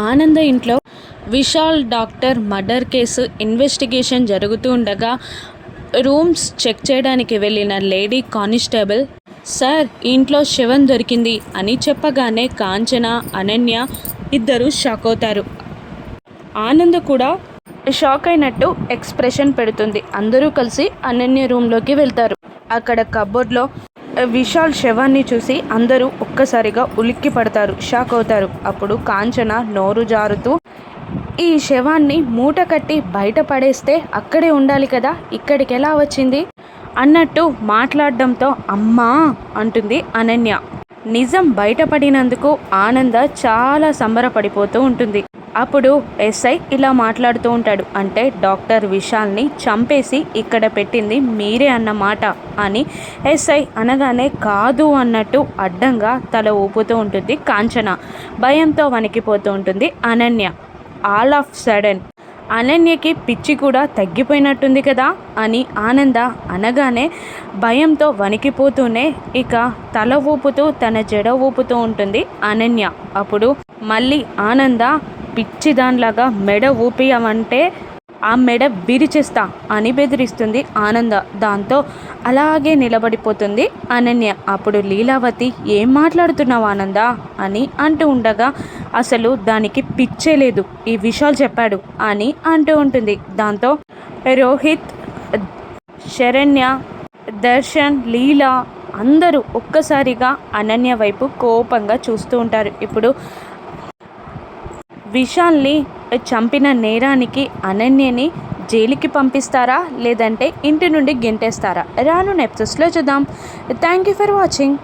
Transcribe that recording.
ఆనంద ఇంట్లో Vishal doctor murder case investigation జరుగుతూ ఉండగా రూమ్స్ చెక్ చేయడానికి వెళ్ళిన లేడీ కానిస్టేబుల్ సార్ ఇంట్లో శవం దొరికింది అని చెప్పగానే కాంచన అనన్య ఇద్దరు షాక్ అవుతారు. ఆనంద్ కూడా షాక్ అయినట్టు ఎక్స్ప్రెషన్ పెడుతుంది. అందరూ కలిసి అనన్య రూమ్లోకి వెళ్తారు. అక్కడ కబోర్డ్లో విశాల్ శవాన్ని చూసి అందరూ ఒక్కసారిగా ఉలిక్కి పడతారు షాక్ అవుతారు. అప్పుడు కాంచన నోరు జారుతూ ఈ శవాన్ని మూట కట్టి బయట పడేస్తే అక్కడే ఉండాలి కదా ఇక్కడికి ఎలా వచ్చింది? అన్నట్టు మాట్లాడడంతో అమ్మా అంటుంది అనన్య. నిజం బయటపడినందుకు ఆనంద చాలా సంబరపడిపోతూ ఉంటుంది. అప్పుడు ఎస్ఐ ఇలా మాట్లాడుతూ ఉంటాడు. అంటే డాక్టర్ విశాల్ని చంపేసి ఇక్కడ పెట్టింది మీరే అన్నమాట అని ఎస్ఐ అనగానే కాదు అన్నట్టు అడ్డంగా తల ఊపుతూ ఉంటుంది కాంచన. భయంతో వణికిపోతూ ఉంటుంది అనన్య. ఆల్ ఆఫ్ సడన్ అనన్యకి పిచ్చి కూడా తగ్గిపోయినట్టుంది కదా అని ఆనంద అనగానే భయంతో వణికిపోతూనే ఇక తల ఊపుతూ తన జడ ఊపుతూ ఉంటుంది అనన్య. అప్పుడు మళ్ళీ ఆనంద పిచ్చి దానిలాగా మెడ ఊపియమంటే ఆ మెడ విరిచేస్తా అని బెదిరిస్తుంది ఆనంద. దాంతో అలాగే నిలబడిపోతుంది. అనన్య అప్పుడు లీలావతి ఏం మాట్లాడుతున్నావు ఆనంద? అని అంటూ ఉండగా అసలు దానికి పిచ్చే లేదు. ఈ విషయాలు చెప్పాడు అని అంటూ ఉంటుంది. దాంతో రోహిత్ శరణ్య దర్శన్ లీలా అందరూ ఒక్కసారిగా అనన్య వైపు కోపంగా చూస్తూ ఉంటారు. ఇప్పుడు విశాల్ని చంపిన నేరానికి అనన్యని జైలుకి పంపిస్తారా? లేదంటే ఇంటి నుండి గెంటేస్తారా? రాను ఎపిసోడ్స్లో చూద్దాం. Thank you for watching.